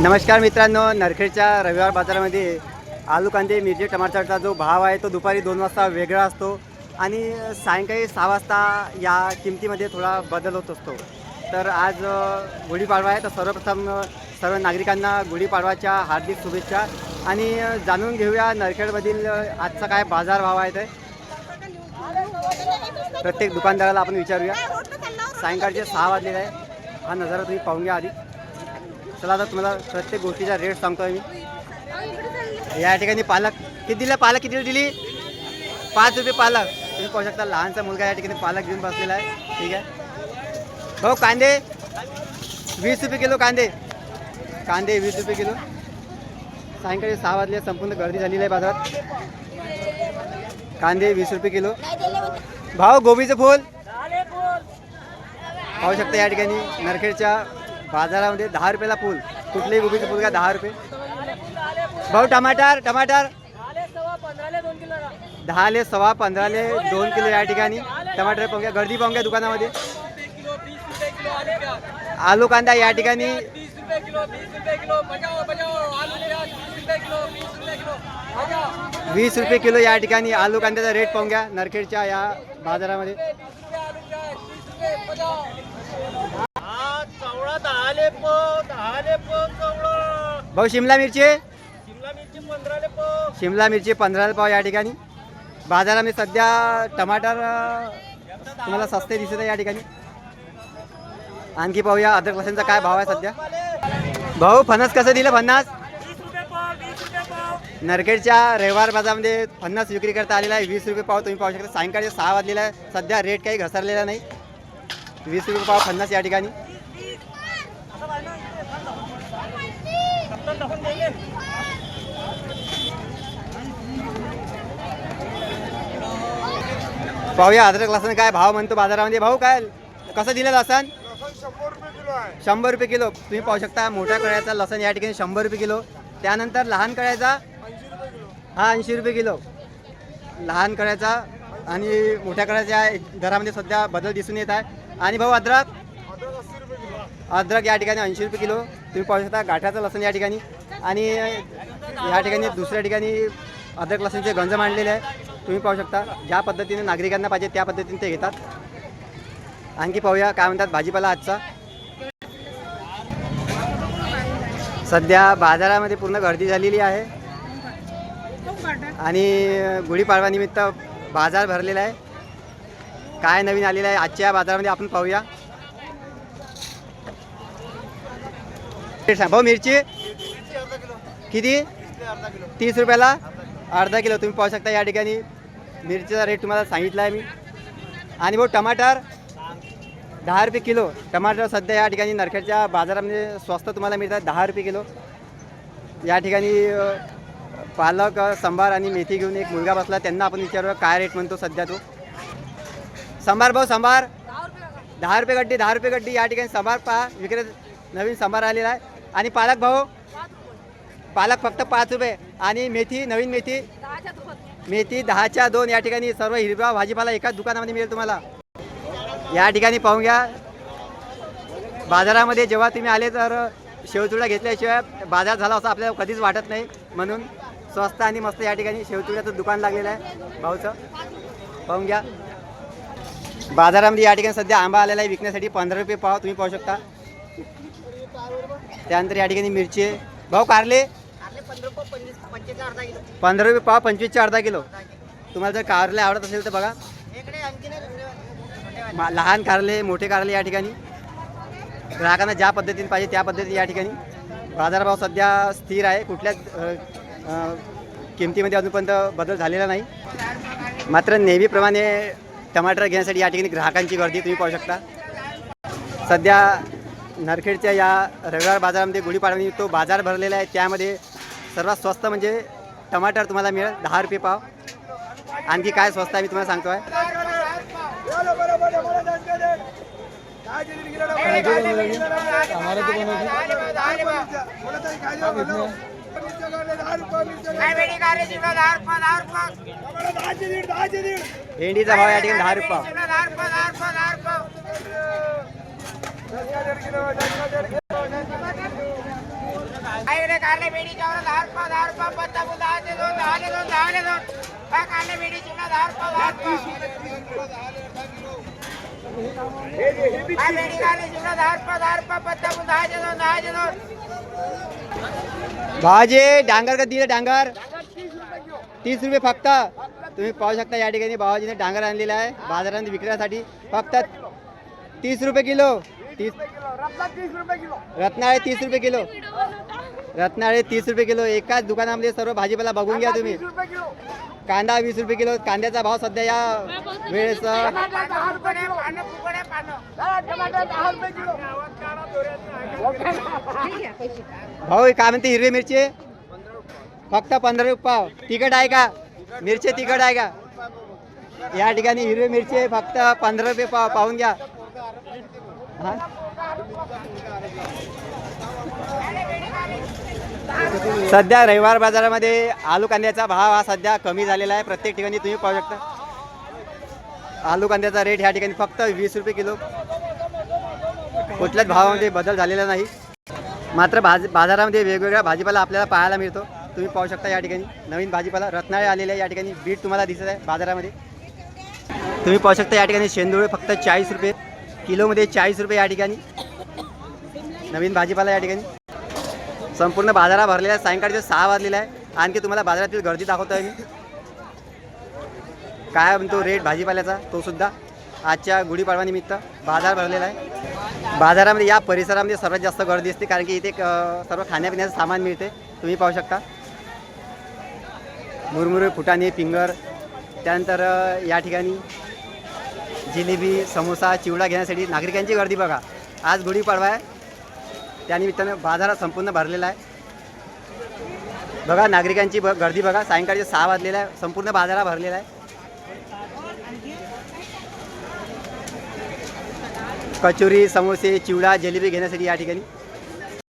नमस्कार मित्रांनो नरखेडच्या रविवार बाजारामध्ये आलू कांदे मिरची टमाटरचा जो भाव आहे तो दुपारी दोन वाजता वेगळा असतो आणि सायंकाळी सहा वाजता या किमतीमध्ये थोडा बदल होत असतो. तर आज गुढीपाडवा आहे. तर सर्वप्रथम सर्व नागरिकांना गुढीपाडवाच्या हार्दिक शुभेच्छा आणि जाणून घेऊया नरखेडमधील आजचा काय बाजार भाव आहे ते. प्रत्येक दुकानदाराला आपण विचारूया. सायंकाळचे सहा वाजलेले आहे. हा नजारा तुम्ही पाहून घ्या आधी. चला आता तुम्हाला प्रत्येक गोष्टीचा रेट सांगतो मी. या ठिकाणी पालक किती दिलं पालक किती दिली? पाच रुपये पालक. तुम्ही पाहू शकता लहानसा मुलगा या ठिकाणी पालक घेऊन बसलेला आहे. ठीक आहे. भाऊ कांदे? वीस रुपये किलो कांदे. कांदे वीस रुपये किलो. सायंकाळी सहा वाजले संपूर्ण गर्दी झालेली आहे बाजारात. कांदे वीस रुपये किलो. भाऊ गोबीचं फूल. पाहू शकता या ठिकाणी नरखेडच्या बाजारामध्ये दहा रुपयाला फुल कुठलेही गोबीचं फुल का दहा रुपये? भाऊ टमाटर टमाटर. दहाले सव्वा पंधराले दोन किलो या ठिकाणी. टमाटर पाहून घ्या. गर्दी पाहून घ्या दुकानामध्ये. आलू कांदा या ठिकाणी. वीस रुपये किलो या ठिकाणी आलू कांद्याचा रेट पाहून घ्या. नरखेडच्या या बाजारामध्ये. चवळा भाऊ शिमला मिरची. शिमला मिरची पंधराले पो. शिमला मिरची पंधराला पाव या ठिकाणी. बाजारामध्ये सध्या टमाटर अं, तुम्हाला सस्ते दिसत आहे या ठिकाणी. आणखी पाहूया अदरक लसणचा काय भाव आहे सध्या. भाऊ फणस कसं दिलं फणस? वीस रुपये पाव वीस रुपये पाव. नरखेडच्या रविवार बाजारामध्ये फणस विक्री करता आलेला आहे. वीस रुपये पाव तुम्ही पाहू शकता. सायंकाळी सहा वाजलेला आहे. सध्या रेट काही घसरलेला नाही. वीस रुपये पाव फणस या ठिकाणी. पाहूया अद्रक लसण काय भाव म्हणतो बाजारामध्ये? भाऊ काय कसं दिलं लसण? शंभर रुपये किलो तुम्ही पाहू शकता मोठ्या कळ्याचा लसण या ठिकाणी शंभर रुपये किलो. त्यानंतर लहान कळ्याचा हा ऐंशी रुपये किलो. लहान कळ्याचा आणि मोठ्या कळ्याच्या दरामध्ये सध्या बदल दिसून येत आहे. आणि भाऊ अद्रक? अद्रक या ठिकाणी ऐंशी रुपये किलो. तुम्ही पाहू शकता गाठाचं लसण या ठिकाणी. आणि या ठिकाणी दुसऱ्या ठिकाणी अदरक लसणचे गंज मांडलेले आहे. तुम्ही पाहू शकता ज्या पद्धतीने नागरिकांना पाहिजे त्या पद्धतीने ते घेतात. आणखी पाहूया काय म्हणतात भाजीपाला आजचा. सध्या बाजारामध्ये पूर्ण गर्दी झालेली आहे. आणि गुढीपाडवानिमित्त बाजार भरलेला आहे. काय नवीन आलेलं आहे आजच्या बाजारामध्ये आपण पाहूया. भाऊ मिरची? किती? तीस रुपयाला? अर्धा किलो. तुम्ही पाहू शकता या ठिकाणी मिरचीचा रेट तुम्हाला सांगितला आहे मी. आणि भाऊ टमाटर दहा रुपये किलो. टमाटर सध्या या ठिकाणी नरखेडच्या बाजारामध्ये स्वस्त तुम्हाला मिळतात दहा रुपये किलो. या ठिकाणी पालक अ, सांबार आणि मेथी घेऊन एक मुलगा बसला. त्यांना आपण विचारूया काय रेट म्हणतो सध्या तो. सांबार भाऊ सांबार दहा रुपये गड्डी दहा रुपये गड्डी. या ठिकाणी सांबार पहा. विक्रेत नवीन सांबार आलेला आहे. आणि पालक भाऊ पालक फक्त पाच रुपये आणि मेथी नवीन मेथी. मेथी दहाच्या दोन या ठिकाणी सर्व हिरवा भाजीपाला एकाच दुकानामध्ये मिळेल तुम्हाला. या ठिकाणी पाहून घ्या. बाजारामध्ये जेव्हा तुम्ही आले तर शेवचुडा घेतल्याशिवाय बाजार झाला असं आपल्याला कधीच वाटत नाही. म्हणून स्वस्त आणि मस्त या ठिकाणी शेवचुड्याचं दुकान लागलेलं आहे. भाऊचं. पाहून घ्या. बाजारामध्ये या ठिकाणी सध्या आंबा आलेला आहे. विकण्यासाठी पंधरा रुपये पाव तुम्ही पाहू शकता. त्यानंतर या ठिकाणी मिरची आहे. भाऊ कारले? पंधरा रुपये पाव पंचवीसचे अर्धा किलो. तुम्हाला जर कारले आवडत असेल तर बघा. लहान कारले मोठे कारले या ठिकाणी. ग्राहकांना ज्या पद्धतीने पाहिजे त्या पद्धतीने या ठिकाणी. बाजारभाव सध्या स्थिर आहे. कुठल्याच किमतीमध्ये अजूनपर्यंत बदल झालेला नाही. मात्र नेहमीप्रमाणे टमाटर घेण्यासाठी या ठिकाणी ग्राहकांची गर्दी तुम्ही पाहू शकता. सध्या नरखेडच्या या रविवार बाजारामध्ये गुढीपाडव्याने तो बाजार भरलेला आहे. त्यामध्ये सर्वात स्वस्त म्हणजे टमाटर तुम्हाला मिळेल दहा रुपये पाव. आणखी काय स्वस्त आहे मी तुम्हाला सांगतो आहे भेंडीचा भाव या ठिकाणी दहा रुपये. पाव काढले दहा रुपये दहा रुपये पत्ता दोन दहाचे दोन दोन काय काढले चिमणा दहा रुपये दहा बेडी दहा रुपये दहा रुपये पत्ता दहाचे दोन दहाचे दोन डांगर का दिलं डांगर। तीस रुपये फक्त। तुम्ही पाहू शकता या ठिकाणी भावाजीने डांगर आणलेला आहे बाजारात विकण्यासाठी फक्त तीस रुपये किलो. तीस रत्नाळे तीस रुपये किलो. रत्नाळे तीस रुपये किलो. एकाच दुकानामध्ये सर्व भाजीपाला बघून घ्या तुम्ही. कांदा वीस रुपये किलो. कांद्याचा भाव सध्या या वेळेस भाऊ काय म्हणते हिरवी मिरची फक्त पंधरा रुपये पाव. तिखट आहे का? मिरची तिखट आहे का? या ठिकाणी हिरवी मिरची फक्त पंधरा रुपये पाव. पाहून घ्या? सध्या रविवार बाजारामध्ये आलू कांद्याचा भाव हा सध्या कमी झालेला आहे. प्रत्येक ठिकाणी तुम्ही पाहू शकता. आलू कांद्याचा रेट ह्या ठिकाणी फक्त वीस रुपये किलो. कुठल्याच भावामध्ये बदल झालेला नाही. मात्र भाज बाजारामध्ये वेगवेगळ्या भाजीपाला आपल्याला पाहायला मिळतो. तुम्ही पाहू शकता या ठिकाणी नवीन भाजीपाला रत्नाळे आलेले आहे या ठिकाणी. बीट तुम्हाला दिसत आहे बाजारामध्ये. तुम्ही पाहू शकता या ठिकाणी शेंदुळे फक्त चाळीस रुपये. किलोमध्ये चाळीस रुपये या ठिकाणी. नवीन भाजीपाला या ठिकाणी. संपूर्ण बाजारा भरलेला आहे. सायंकाळचे सहा वाजलेला आहे. आणखी तुम्हाला बाजारातील गर्दी दाखवतो आहे मी. काय म्हणतो रेट भाजीपाल्याचा? तो सुद्धा आजच्या गुढीपाडवानिमित्त बाजार भरलेला आहे. बाजारामध्ये या परिसरामध्ये सर्वात जास्त गर्दी असते कारण की इथे सर्व खाण्यापिण्याचं सामान मिळते. तुम्ही पाहू शकता. मुरमुरे फुटाणे पिंगर त्यानंतर या ठिकाणी जिलेबी समोसा चिवडा घेण्यासाठी नागरिकांची गर्दी बघा. आज गुढीपाडवा आहे. त्यानिमित्तानं बाजारात संपूर्ण भरलेला आहे. बघा नागरिकांची ब गर्दी बघा. सायंकाळचे सहा वाजलेला आहे. संपूर्ण बाजारा भरलेला आहे. कचोरी समोसे चिवडा जिलेबी घेण्यासाठी या ठिकाणी